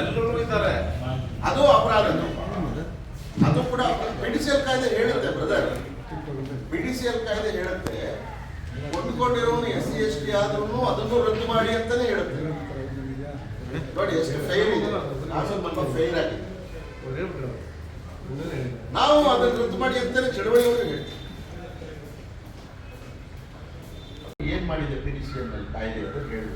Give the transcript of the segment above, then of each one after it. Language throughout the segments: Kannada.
ಎಲ್ಲರೂ ಇದ್ದಾರೆ. ಅದು ಅಪರಾಧ. ಅದು ಕೂಡ ಪಿಡಿಸಿಎಲ್ ಕಾಯ್ದೆ ಹೇಳುತ್ತೆ ಬ್ರದರ್ ಪಿಡಿಸಿಎಲ್ ಕಾಯ್ದೆ ಹೇಳುತ್ತೆ. ಹೊಂದ್ಕೊಂಡಿರೋನು ಎಸ್ ಸಿ ಎಸ್ ಟಿ ಆದ್ರೂ ಅದನ್ನು ರದ್ದು ಮಾಡಿ ಅಂತಾನೆ ಹೇಳುತ್ತೆ. ನೋಡಿ, ಎಷ್ಟು ಫೈರ್ ಇದೆ. ಫೈರ್ ಆಗಿದೆ ನಾವು ಅದನ್ನು ರದ್ದು ಮಾಡಿ ಅಂತಾನೆ ಚಳವಳಿಯವರು ಹೇಳ್ತೀವಿ. ಏನ್ ಮಾಡಿದೆ ಪಿಡಿಸಿಎಲ್ ಕಾಯ್ದೆ ಅಂತ ಹೇಳಿ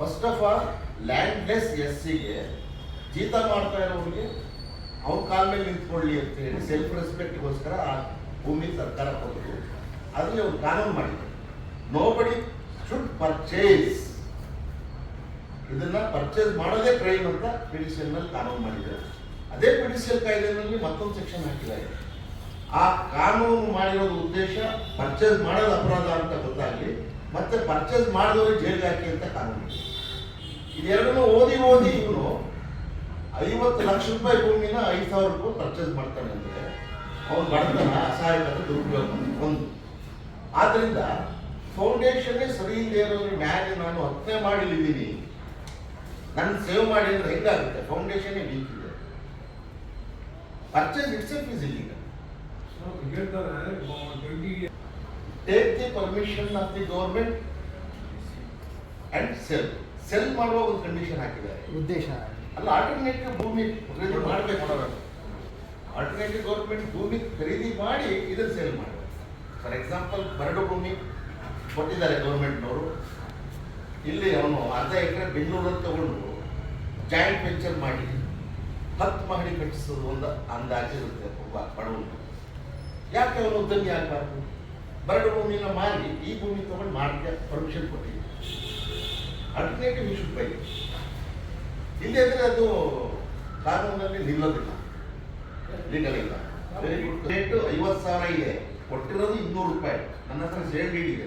first of all landless S ಸಿಗೆ ಜೀತ ಮಾಡ್ತಾ ಇರೋರಿಗೆ ಅವ್ರ ಕಾಲ ಮೇಲೆ ನಿಂತ್ಕೊಳ್ಳಿ ಅಂತ ಹೇಳಿ ಸೆಲ್ಫ್ ರೆಸ್ಪೆಕ್ಟ್ಗೋಸ್ಕರ ಆ ಭೂಮಿ ಸರ್ಕಾರ ಕೊಟ್ಟು ಅದರಲ್ಲಿ ಒಂದು ಕಾನೂನು ಮಾಡಿದ್ರು ನೋಬಡಿ ಶುಡ್ ಪರ್ಚೇಸ್ ಇದನ್ನ ಪರ್ಚೇಸ್ ಮಾಡೋದೇ ಕ್ರೈಮ್ ಅಂತ ಪಿಡಿಸಿಎಲ್ನಲ್ಲಿ ಕಾನೂನು ಮಾಡಿದ್ರು ಅದೇ ಪಿಡಿಸಿಯಲ್ ಕಾಯ್ದೆನಲ್ಲಿ ಮತ್ತೊಂದು ಸೆಕ್ಷನ್ ಹಾಕಿದ್ದಾರೆ. ಆ ಕಾನೂನು ಮಾಡಿರೋದು ಉದ್ದೇಶ ಪರ್ಚೇಸ್ ಮಾಡೋದು ಅಪರಾಧ ಅಂತ ಗೊತ್ತಾಗಲಿ, ಮತ್ತೆ ಪರ್ಚೇಸ್ ಮಾಡಿದವರು ಜೈಲಿಗೆ ಹಾಕಿ ಅಂತ ಕಾನೂನು. ಇದೆರಡನ್ನೂ ಓದಿ ಓದಿ ಇವನು ಐವತ್ತು ಲಕ್ಷ ರೂಪಾಯಿ ಭೂಮಿನ ಐದು ಸಾವಿರ ರೂಪಾಯಿ ಪರ್ಚೇಸ್ ಮಾಡ್ತಾನೆ ಅಂದ್ರೆ ಅವನು ಬಡತನ ಅಸಹಾಯಕತೆ ದುರುಪಯೋಗ ಒಂದು. ಆದ್ದರಿಂದ ಫೌಂಡೇಶನ್ನೇ ಸರಿ ಇಲ್ಲದೆ ಇರೋದ್ರ ಮ್ಯಾಲೆ ನಾನು ಹತ್ತನೇ ಮಾಡಿದ್ದೀನಿ ನನ್ನ ಸೇವ್ ಮಾಡಿ ಅಂದ್ರೆ ಹೆಂಗಾಗುತ್ತೆ? ಫೌಂಡೇಶನ್ನೇ ವೀಕ್ ಇದೆ. ಪರ್ಚೇಸ್ ಇಟ್ಸೆಲ್ಫ್ ಇಸ್ ಇಲ್ಲ take the permission of the government and sell sell ಮಾಡುವ ಒಂದು ಕಂಡೀಷನ್ ಹಾಕಿದ್ದಾರೆ. ಉದ್ದೇಶ ಅಲ್ಲ ಆಲ್ಟರ್ನೇಟಿವ್ ಭೂಮಿ ಖರೀದಿ ಮಾಡಬೇಕು ಆಲ್ಟರ್ನೇಟಿವ್ ಗೌರ್ಮೆಂಟ್ ಭೂಮಿ ಖರೀದಿ ಮಾಡಿ ಇದನ್ನು ಸೇಲ್ ಮಾಡಬೇಕು. ಫಾರ್ ಎಕ್ಸಾಂಪಲ್ ಬರಡು ಭೂಮಿ ಕೊಟ್ಟಿದ್ದಾರೆ ಗೌರ್ಮೆಂಟ್ನವರು ಇಲ್ಲಿ ಅವನು ಅರ್ಧ ಎಕರೆ ಬೆಂಗಳೂರಲ್ಲಿ ತಗೊಂಡು ಜಾಯಿಂಟ್ ವೆಂಚರ್ ಮಾಡಿ ಹತ್ತು ಮಹಡಿ ಕಟ್ಟಿಸೋದು ಒಂದು ಅಂದಾಜು ಇರುತ್ತೆ ಒಬ್ಬ ಬಡವನು ಯಾಕೆ ಅವನು ಉದ್ಯಮಿ ಆಗಬಾರ್ದು? ಬರಡು ಭೂಮಿನ ಮಾರಿ ಈ ಭೂಮಿ ತಗೊಂಡು ಮಾಡಕ್ಕೆ ಪರ್ಮಿಷನ್ ಕೊಟ್ಟಿದ್ದೆ ಆಲ್ಟರ್ನೇಟಿವ್ ಯು ಶುಡ್ ಬೈ ಇಲ್ಲದ್ರೆ ಅದು ಕಾನೂನಲ್ಲಿ ನಿಲ್ಲೋದಿಲ್ಲ. ಲೀಗಲ್ ಇಲ್ಲ ವೆರಿ ಗುಡ್ ರೇಟು ಐವತ್ತು ಸಾವಿರ ಇದೆ. ಕೊಟ್ಟಿರೋದು ಇನ್ನೂರು ರೂಪಾಯಿ. ನನ್ನ ಹತ್ರ ಸೇಲ್ ಇದೆ.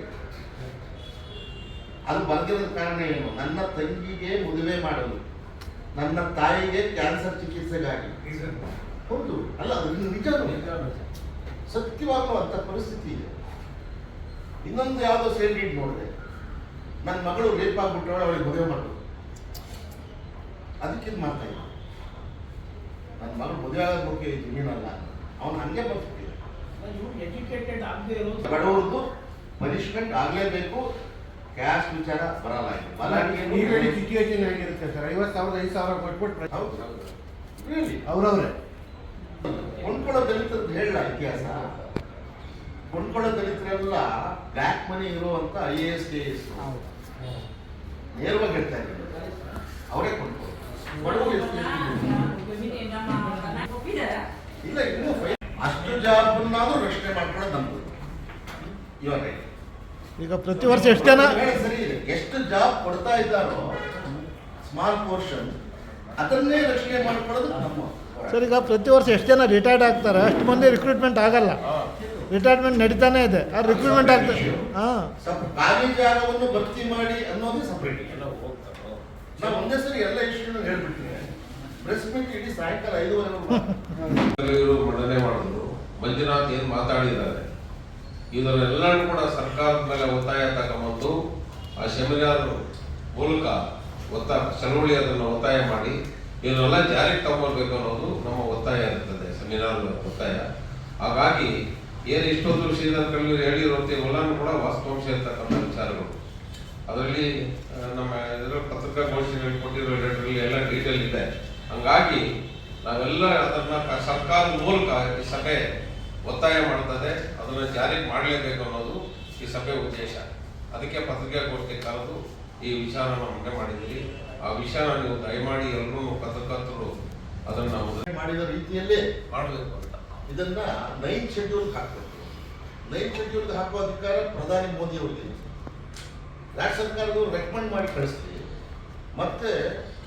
ಅದು ಬಂದಿರೋದ ಕಾರಣ ಏನು? ನನ್ನ ತಂಗಿಗೆ ಮದುವೆ ಮಾಡಲು ನನ್ನ ತಾಯಿಗೆ ಕ್ಯಾನ್ಸರ್ ಚಿಕಿತ್ಸೆಗಾಗಿ. ಹೌದು. ಅಲ್ಲ, ಅದು ನಿಜ ಸತ್ಯವಾಗುವಂಥ ಪರಿಸ್ಥಿತಿ ಇದೆ. ಇನ್ನೊಂದು ಯಾವುದೋ ಸೇಲ್ ಡೀಡ್ ನೋಡಿದೆ. ನನ್ನ ಮಗಳು ರೇಪ್ ಆಗ್ಬಿಟ್ಟವಳು ಅವಳಿಗೆ ಮದುವೆ ಮಾಡಬೇಕು. ಅದಕ್ಕೆ ಇದು ಮಾಡ್ತಾ ಇಲ್ಲ ನನ್ನ ಮಗಳು ಮದುವೆ ಆಗೋದ್ ಬಗ್ಗೆ ಜಮೀನಲ್ಲ ಅವನು ಹಂಗೆ ಬರ್ತಿದ್ದೆ ಎಜುಕೇಟೆಡ್ ಆಗದೆ ಇರೋದು ಬಡವ್ರದ್ದು ಪನಿಷ್ಮೆಂಟ್ ಆಗಲೇಬೇಕು. ಕ್ಯಾಶ್ ವಿಚಾರ ಬರಲ್ಲ ನೀವು ಹೇಳಿ ಸಿಚುವೇಶನ್ ಹೇಗಿರುತ್ತೆ ಸರ್? ಐವತ್ತು ಸಾವಿರದ ಐದು ಸಾವಿರ ಕೊಟ್ಬಿಟ್ಟು ಹೌದು? ಅವ್ರವ್ರೆ. ಕೊಂಡ್ಕೊಳ್ಳೋ ದಲಿತರದ್ದು ಹೇಳ ಇತಿಹಾಸ. ಕೊಂಡ್ಕೊಳ್ಳೋ ದಲಿತರೆಲ್ಲ ಬ್ಲ್ಯಾಕ್ ಮನಿ ಇರುವಂತ I A S K S ನೇರವಾಗಿ ಹೇಳ್ತಾ ಇದ್ದಾರೆ ಅವರೇ ಎಷ್ಟು ಇಲ್ಲ ಇನ್ನೂ ಅಷ್ಟು ಜಾಬನ್ನಾದ್ರೂ ರಕ್ಷಣೆ ಮಾಡ್ಕೊಳ್ಳೋದು ನಮ್ದು. ಇವಾಗ. ಈಗ ಪ್ರತಿ ವರ್ಷ ಎಷ್ಟು ಜನ ಸರಿ ಇದೆ. ಎಷ್ಟು ಜಾಬ್ ಕೊಡ್ತಾ ಇದ್ದಾರೋ ಸ್ಮಾಲ್ ಪೋರ್ಷನ್ ಅದನ್ನೇ ರಕ್ಷಣೆ ಮಾಡ್ಕೊಳ್ಳೋದು ನಮ್ಮ ಸರ್ ಈಗ ಪ್ರತಿ ವರ್ಷ ಎಷ್ಟು ಜನ ರಿಟೈರ್ಡ್ ಆಗ್ತಾರೆ? ಅಷ್ಟು ಮಂದಿ ರಿಕ್ರೂಟ್ಮೆಂಟ್ ಆಗಲ್ಲ. ರಿಟೈರ್ಮೆಂಟ್ ನಡೀತಾನೆ ಇದೆ. ಅದು ರಿಕ್ರೂಟ್ಮೆಂಟ್ ಆಗ್ತದೆ ಹಾಂ. ಭರ್ತಿ ಮಾಡಿ ಅನ್ನೋದು ಸಪ್ರೇಟ್ ನಾವು ಒಂದೇ ಸರಿ ಎಲ್ಲ ಇಶ್ಯೂನ ಹೇಳ್ಬಿಡ್ತೀನಿ. ಪ್ರೆಸ್ ಮೀಟ್ ಇಡೀ ಸಾಯಂಕಾಲ ಐದುವರೆ ಇವರು ಮಂಡನೆ ಮಾಡಿದ್ರು. ಮಂಜುನಾಥ್ ಏನ್ ಮಾತಾಡಿದ್ದಾರೆ? ಇದರೆಲ್ಲರೂ ಕೂಡ ಸರ್ಕಾರದ ಮೇಲೆ ಒತ್ತಾಯ ತಗೊಂಡು ಆ ಸೆಮಿನಾರ್ ಮೂಲಕ ಒತ್ತಾಯ ಚಳವಳಿ ಅದನ್ನು ಒತ್ತಾಯ ಮಾಡಿ ಇದನ್ನೆಲ್ಲ ಜಾರಿಗೆ ತಗೊಳ್ಬೇಕು ಅನ್ನೋದು ನಮ್ಮ ಒತ್ತಾಯ ಇರ್ತದೆ ಸೆಮಿನಾರ್ ಒತ್ತಾಯ. ಹಾಗಾಗಿ ಏನು ಇಷ್ಟೊಂದು ಶ್ರೀನಾಥ್ ಕಲ್ಲೂರಿ ಹೇಳಿರುವಂತೆ ಇವೆಲ್ಲನೂ ಕೂಡ ವಾಸ್ತವಾಂಶ ಇರ್ತಕ್ಕಂಥ ವಿಚಾರಗಳು. ಅದರಲ್ಲಿ ನಮ್ಮ ಇದರ ಪತ್ರಿಕಾಗೋಷ್ಠಿಗಳಲ್ಲಿ ಕೊಟ್ಟಿರೋ ಲೆಟರಲ್ಲಿ ಎಲ್ಲ ಡೀಟೇಲ್ ಇದೆ. ಹಂಗಾಗಿ ನಾವೆಲ್ಲ ಅದನ್ನ ಸರ್ಕಾರದ ಮೂಲಕ ಈ ಸಭೆ ಒತ್ತಾಯ ಮಾಡ್ತದೆ ಅದನ್ನ ಜಾರಿ ಮಾಡಲೇಬೇಕು ಅನ್ನೋದು ಈ ಸಭೆ ಉದ್ದೇಶ. ಅದಕ್ಕೆ ಪತ್ರಿಕಾಗೋಷ್ಠಿ ಕರೆದು ಈ ವಿಚಾರ ಮುಂದೆ ಮಾಡಿದ್ವಿ ಆ ವಿಷಯನ ನೀವು ದಯಮಾಡಿ ಎಲ್ಲರೂ ಪತ್ರಕರ್ತರು ಅದನ್ನು ಮಾಡಿದ ರೀತಿಯಲ್ಲೇ ಮಾಡಬೇಕು. ಇದನ್ನ ನೈನ್ ಶೆಡ್ಯೂಲ್ ಹಾಕಬೇಕು. ನೈನ್ ಶೆಡ್ಯೂಲ್ ಹಾಕುವ ಅಧಿಕಾರ ಪ್ರಧಾನಿ ಮೋದಿ ಅವರಿಗೆ. ರಾಜ್ಯ ಸರ್ಕಾರದವರು ರೆಕಮೆಂಡ್ ಮಾಡಿ ಕಳಿಸ್ತೀವಿ ಮತ್ತೆ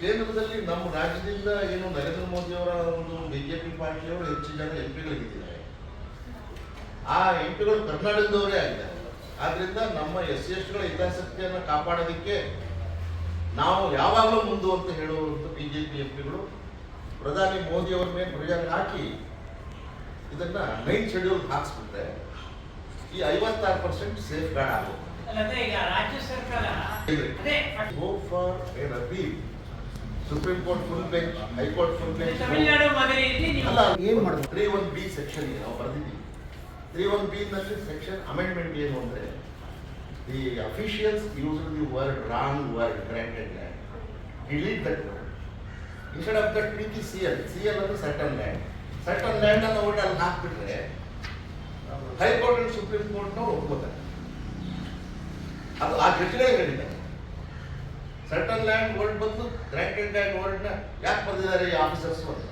ಕೇಂದ್ರದಲ್ಲಿ ನಮ್ಮ ರಾಜ್ಯದಿಂದ ಏನು ನರೇಂದ್ರ ಮೋದಿ ಅವರ ಒಂದು ಬಿಜೆಪಿ ಪಾರ್ಟಿಯವರು ಹೆಚ್ಚು ಜನ ಎಂ ಪಿಗಳಿದ್ದಾರೆ ಆ ಎಂ ಪಿಗಳು ಕರ್ನಾಟಕದವರೇ ಆಗಿದ್ದಾರೆ. ಆದ್ರಿಂದ ನಮ್ಮ ಎಸ್ ಸಿ ಎಸ್ಗಳ ಹಿತಾಸಕ್ತಿಯನ್ನು ಕಾಪಾಡೋದಕ್ಕೆ ನಾವು ಯಾವಾಗಲೂ ಮುಂದು ಅಂತ ಹೇಳುವಂಥ ಬಿಜೆಪಿ ಎಂ ಪಿಗಳು ಪ್ರಧಾನಿ ಮೋದಿ ಮೇಲೆ ಪ್ರೆಷರ್ ಹಾಕಿ ಇದನ್ನ ನೈನ್ ಶೆಡ್ಯೂಲ್ ಹಾಕ್ಸ್ಬಿಟ್ರೆ ಈ ಐವತ್ತಾರು ಪರ್ಸೆಂಟ್ ಸೇಫ್ ಗಾರ್ಡ್ ಆಗುತ್ತೆ. ಸುಪ್ರೀಂ ಈಗ ರಾಜ್ಯ ಸರ್ಕಾರ ಹೈಕೋರ್ಟ್ ಫುಲ್ ಬೆಂಚ್ ಅಲ್ಲ ಏನ್ ಮಾಡ್ತಾರೆ ತ್ರೀ ಒನ್ ಬಿ ಸೆಕ್ಷನ್ ನಾವು ಬರೆದಿದ್ದೀವಿ. ತ್ರೀ ಒನ್ ಬಿ ನಲ್ಲಿ ಸೆಕ್ಷನ್ ಅಮೆಂಡ್ಮೆಂಟ್ ಏನು ಅಂದ್ರೆ the officials use the word wrong word granted land delete that word instead of that P T C L C L ಅಂದ್ರೆ ಸರ್ಟನ್ ಲ್ಯಾಂಡ್ ಸಟನ್ ಲ್ಯಾಂಡ್ ಅನ್ನು ಒಟ್ಟು ಅಲ್ಲಿ ಹಾಕ್ಬಿಟ್ರೆ ಹೈಕೋರ್ಟ್ ಅಂಡ್ ಸುಪ್ರೀಂ ಕೋರ್ಟ್ನವ್ರು ಒಪ್ಕೋತಾರೆ. ಅದು ಆ ಘಟನೆ ಹೇಳಿದ್ದಾರೆ ಸಟನ್ ಲ್ಯಾಂಡ್ ವರ್ಡ್ ಬಂದು ಗ್ರಾಂಟೆಡ್ ಲ್ಯಾಂಡ್ ವರ್ಡ್ನ ಯಾಕೆ ಬಂದಿದ್ದಾರೆ ಈ ಆಫೀಸರ್ಸ್ ಅಂತ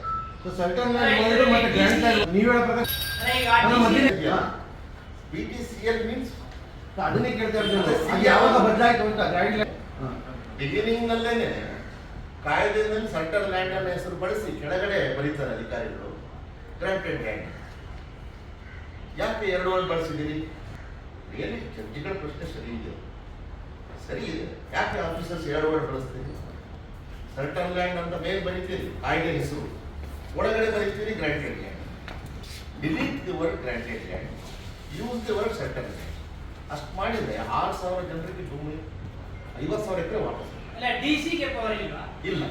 ಸರ್ಟನ್ ಲ್ಯಾಂಡ್ ಮತ್ತೆ ಗ್ರ್ಯಾಂಡ್ ಲ್ಯಾಂಡ್ ನೀವು ಹೇಳೋ ಪ್ರಕಾರ P T C L means ಅದನ್ನೇ ಕೇಳ್ತಾ ಇದ್ದಾರೆ ಅದು ಯಾವಾಗ ಬದಲಾಯ್ತು ಅಂತ ಗ್ರ್ಯಾಂಡ್ ಲ್ಯಾಂಡ್ ಬಿಗಿನಿಂಗ್ ನಲ್ಲೇನೆ. ಕಾಯ್ದೆನಲ್ಲಿ ಸರ್ಟನ್ ಲ್ಯಾಂಡ್ ಅನ್ನ ಹೆಸರು ಬಳಸಿ ಕೆಳಗಡೆ ಬರೀತಾರೆ ಅಧಿಕಾರಿಗಳು. ಗ್ರಾಂಟೆಡ್ ಲ್ಯಾಂಡ್ ಯಾಕೆ ಎರಡು ವರ್ಡ್ ಬಳಸಿದ್ದೀರಿ? ರಿಯಲಿ ಜಡ್ಜಿಗಳ ಪ್ರಶ್ನೆ ಸರಿ ಇದೆ. ಸರಿ ಇದೆ. ಯಾಕೆ ಆಫೀಸರ್ಸ್ ಎರಡು ವರ್ಡ್ ಬಳಸ್ತೀರಿ? ಸರ್ಟನ್ ಲ್ಯಾಂಡ್ ಅಂತ ಮೇಲೆ ಬರೀತೀರಿ ಕಾಯ್ದೆ ಹೆಸರು. ಒಳಗಡೆ ಬರೀತೀರಿ granted land delete the word granted land use the word certain land ಅಷ್ಟು ಮಾಡಿದ್ರೆ ಆರು ಸಾವಿರ ಜನರಿಗೆ ಭೂಮಿ ಐವತ್ತು ಸಾವಿರ ಎಕರೆ ವಾಪಸ್. ಇಲ್ಲ.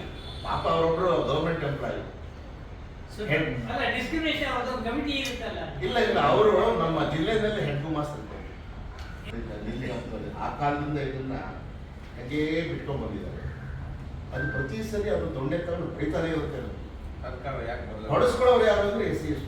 ಪಾಪ ಅವರೊಬ್ಬರು ಗೌರ್ಮೆಂಟ್ ಎಂಪ್ಲಾಯಿ ಇಲ್ಲ ಇಲ್ಲ ಅವರು ನಮ್ಮ ಜಿಲ್ಲೆಯಲ್ಲಿ ಹೆಡ್ ಮಾಸ್ಟರ್ ಆ ಕಾಲದಿಂದ ಇದನ್ನ ಹಾಗೇ ಬಿಟ್ಕೊಂಡ್ ಬಂದಿದ್ದಾರೆ. ಅದು ಪ್ರತಿ ಸರಿ ಅದು ದೊಣ್ಣೆ ತಗೊಂಡು ಬೈತಾನೆ ಇರುತ್ತೆ. ಹೊಡೆಸ್ಕೊಳ್ಳೋರು ಯಾರು ಅಂದ್ರೆ ಎಸ್ ಸಿ ಎಸ್